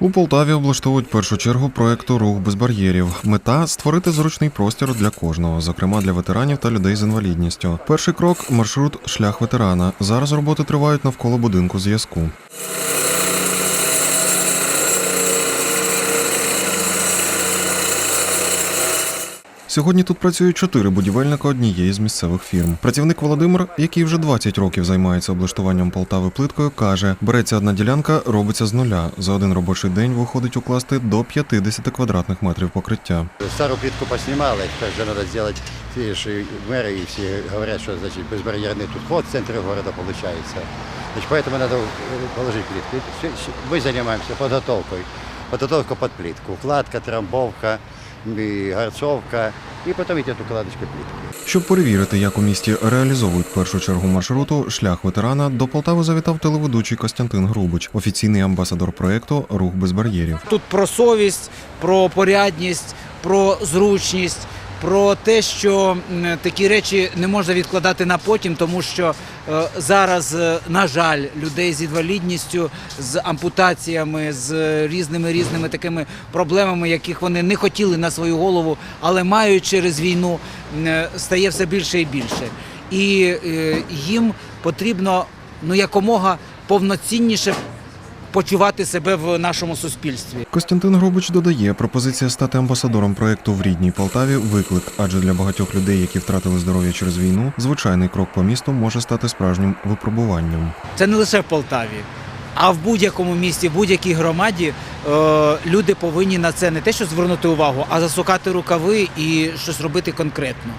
У Полтаві облаштовують першу чергу проекту Рух без бар'єрів. Мета створити зручний простір для кожного, зокрема для ветеранів та людей з інвалідністю. Перший крок маршрут шлях ветерана. Зараз роботи тривають навколо будинку зв'язку. Сьогодні тут працюють чотири будівельника однієї з місцевих фірм. Працівник Володимир, який вже 20 років займається облаштуванням Полтави плиткою, каже: береться одна ділянка, робиться з нуля. За один робочий день виходить укласти до 50 квадратних метрів покриття. Старую плитку поснимала, теперь же надо сделать, видишь, и мэры и все говорят, что значит безбарьерный тут ход в центре города получается. Значит, поэтому надо э, положить плитку. И всё- всё- Мы занимаемся подготовкой. Подготовка под плитку. Укладка, трамбовка, и і потім потом идет плітки. Щоб перевірити, як у місті реалізовують першу чергу маршруту шлях ветерана, до Полтави завітав телеведучий Костянтин Грубич, офіційний амбасадор проекту Рух без бар'єрів. Тут про совість, про порядність, про зручність, про те, що такі речі не можна відкладати на потім, тому що е, зараз, е, на жаль, людей з інвалідністю, з ампутаціями, з різними різними такими проблемами, яких вони не хотіли на свою голову, але мають через війну, е, стає все більше і більше. І їм потрібно ну якомога повноцінніше почувати себе в нашому суспільстві. Костянтин Грубич додає, пропозиція стати амбасадором проекту в рідній Полтаві виклик, адже для багатьох людей, які втратили здоров'я через війну, звичайний крок по місту може стати справжнім випробуванням. Це не лише в Полтаві, а в будь-якому місті, в будь-якій громаді е, люди повинні на це не те, що звернути увагу, а засукати рукави і щось робити конкретно.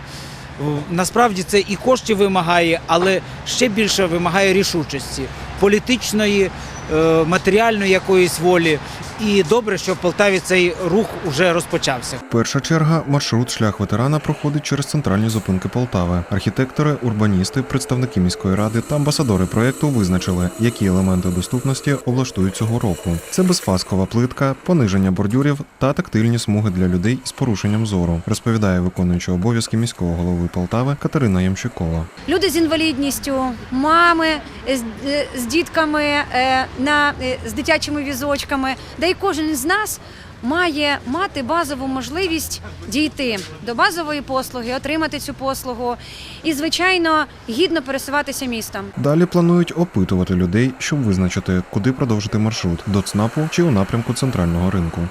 Насправді це і коштів вимагає, але ще більше вимагає рішучості, політичної, е, матеріальної якоїсь волі. І добре, що в Полтаві цей рух вже розпочався. Перша черга маршрут шлях ветерана проходить через центральні зупинки Полтави. Архітектори, урбаністи, представники міської ради та амбасадори проекту визначили, які елементи доступності облаштують цього року. Це безфаскова плитка, пониження бордюрів та тактильні смуги для людей з порушенням зору, розповідає виконуючий обов'язки міського голови Полтави Катерина Ямщикова. люди з інвалідністю, мами з, з дітками е, на, е, з дитячими візочками, де й кожен з нас має мати базову можливість дійти до базової послуги, отримати цю послугу і, звичайно, гідно пересуватися містом. Далі планують опитувати людей, щоб визначити, куди продовжити маршрут до ЦНАПу чи у напрямку центрального ринку.